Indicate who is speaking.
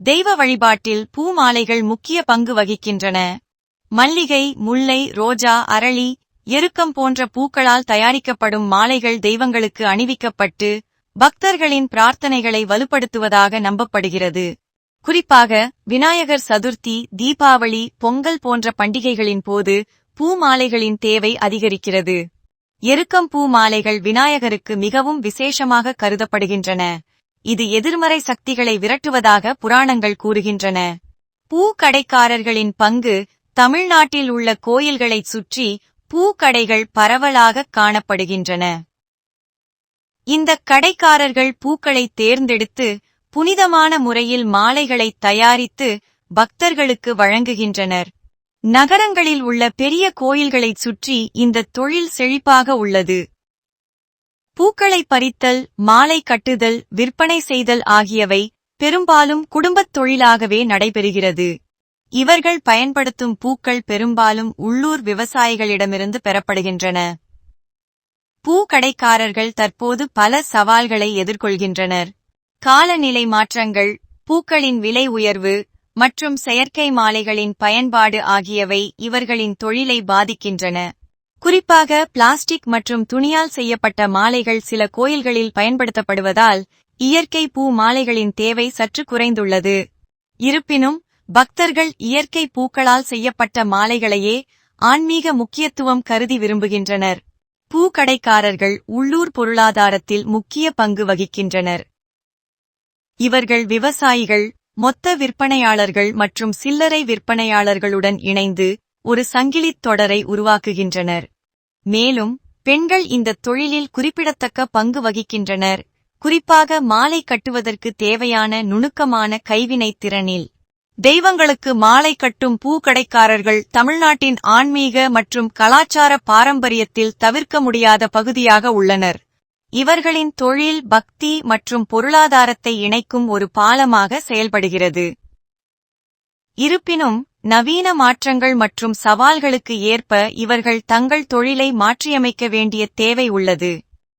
Speaker 1: தெய்வ வழிபாட்டில் பூ மாலைகள் முக்கிய பங்கு வகிக்கின்றன. மல்லிகை முல்லை ரோஜா அரளி எருக்கம் போன்ற பூக்களால் தயாரிக்கப்படும் மாலைகள் தெய்வங்களுக்கு அணிவிக்கப்பட்டு பக்தர்களின் பிரார்த்தனைகளை வலுப்படுத்துவதாக நம்பப்படுகிறது. குறிப்பாக விநாயகர் சதுர்த்தி தீபாவளி பொங்கல் போன்ற பண்டிகைகளின் போது பூ மாலைகளின் தேவை அதிகரிக்கிறது. எருக்கம் பூ மாலைகள் விநாயகருக்கு மிகவும் விசேஷமாக கருதப்படுகின்றன. இது எதிர்மறை சக்திகளை விரட்டுவதாக புராணங்கள் கூறுகின்றன. பூக்கடைக்காரர்களின் பங்கு தமிழ்நாட்டில் உள்ள கோயில்களைச் சுற்றி பூக்கடைகள் பரவலாக காணப்படுகின்றன. இந்த கடைக்காரர்கள் பூக்களை தேர்ந்தெடுத்து புனிதமான முறையில் மாலைகளை தயாரித்து பக்தர்களுக்கு வழங்குகின்றனர். நகரங்களில் உள்ள பெரிய கோயில்களைச் சுற்றி இந்த தொழில் செழிப்பாக உள்ளது. பூக்களை பறித்தல் மாலை கட்டுதல் விற்பனை செய்தல் ஆகியவை பெரும்பாலும் குடும்பத் தொழிலாகவே நடைபெறுகிறது. இவர்கள் பயன்படுத்தும் பூக்கள் பெரும்பாலும் உள்ளூர் விவசாயிகளிடமிருந்து பெறப்படுகின்றன. பூக்கடைக்காரர்கள் தற்போது பல சவால்களை எதிர்கொள்கின்றனர். காலநிலை மாற்றங்கள் பூக்களின் விலை உயர்வு மற்றும் செயற்கை மாலைகளின் பயன்பாடு ஆகியவை இவர்களின் தொழிலை பாதிக்கின்றன. குறிப்பாக பிளாஸ்டிக் மற்றும் துணியால் செய்யப்பட்ட மாலைகள் சில கோயில்களில் பயன்படுத்தப்படுவதால் இயற்கை பூ மாலைகளின் தேவை சற்று குறைந்துள்ளது. இருப்பினும் பக்தர்கள் இயற்கை பூக்களால் செய்யப்பட்ட மாலைகளையே ஆன்மீக முக்கியத்துவம் கருதி விரும்புகின்றனர். பூக்கடைக்காரர்கள் உள்ளூர் பொருளாதாரத்தில் முக்கிய பங்கு வகிக்கின்றனர். இவர்கள் விவசாயிகள் மொத்த விற்பனையாளர்கள் மற்றும் சில்லறை விற்பனையாளர்களுடன் இணைந்து ஒரு சங்கிலித் தொடரை உருவாக்குகின்றனர். மேலும் பெண்கள் இந்த தொழிலில் குறிப்பிடத்தக்க பங்கு வகிக்கின்றனர். குறிப்பாக மாலை கட்டுவதற்கு தேவையான நுணுக்கமான கைவினைத் திறனில். தெய்வங்களுக்கு மாலை கட்டும் பூக்கடைக்காரர்கள் தமிழ்நாட்டின் ஆன்மீக மற்றும் கலாச்சார பாரம்பரியத்தில் தவிர்க்க முடியாத பகுதியாக உள்ளனர். இவர்களின் தொழில் பக்தி மற்றும் பொருளாதாரத்தை இணைக்கும் ஒரு பாலமாக செயல்படுகிறது. இருப்பினும் நவீன மாற்றங்கள் மற்றும் சவால்களுக்கு ஏற்ப இவர்கள் தங்கள் தொழிலை மாற்றியமைக்க வேண்டிய தேவை உள்ளது.